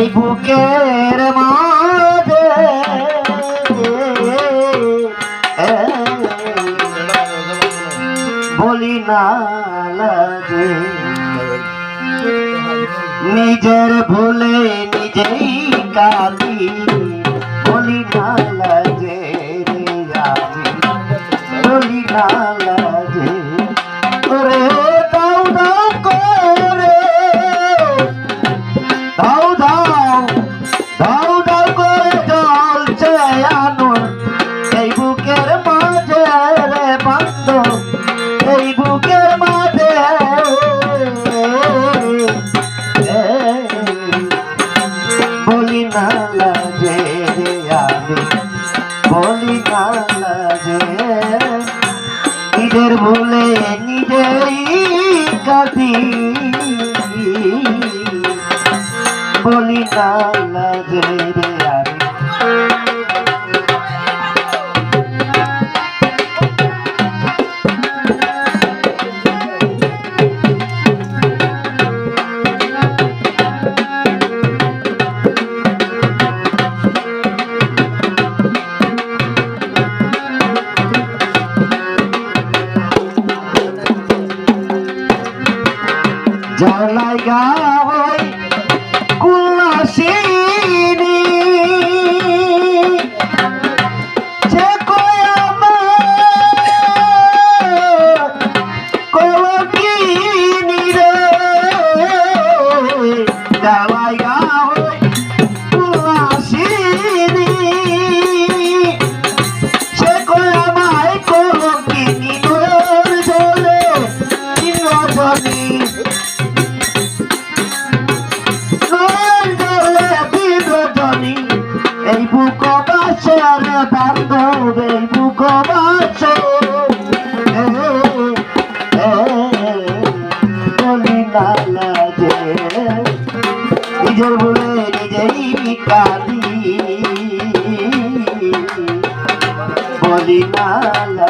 এই বুকের মাঝে বলি না লাগে নিজের ভুলে নিজেই কাঁদি। সাথী হয় কুল্লাসিনী। এই বুক বাসর বান্ধব এই বুক বাসর নিজের বলে নিজেই কালি বলি নালা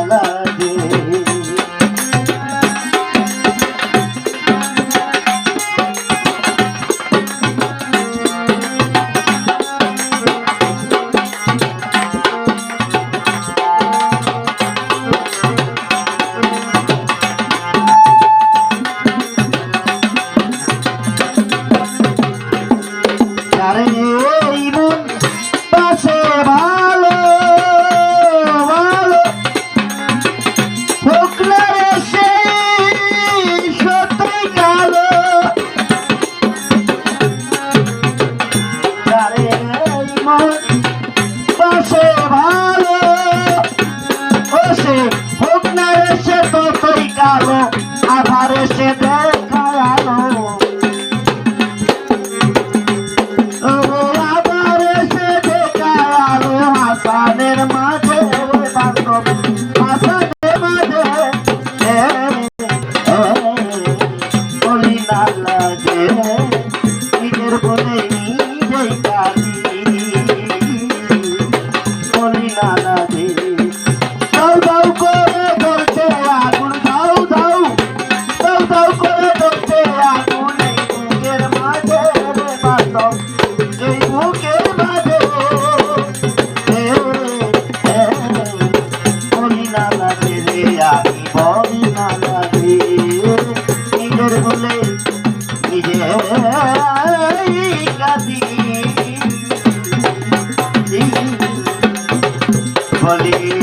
নিজের বলি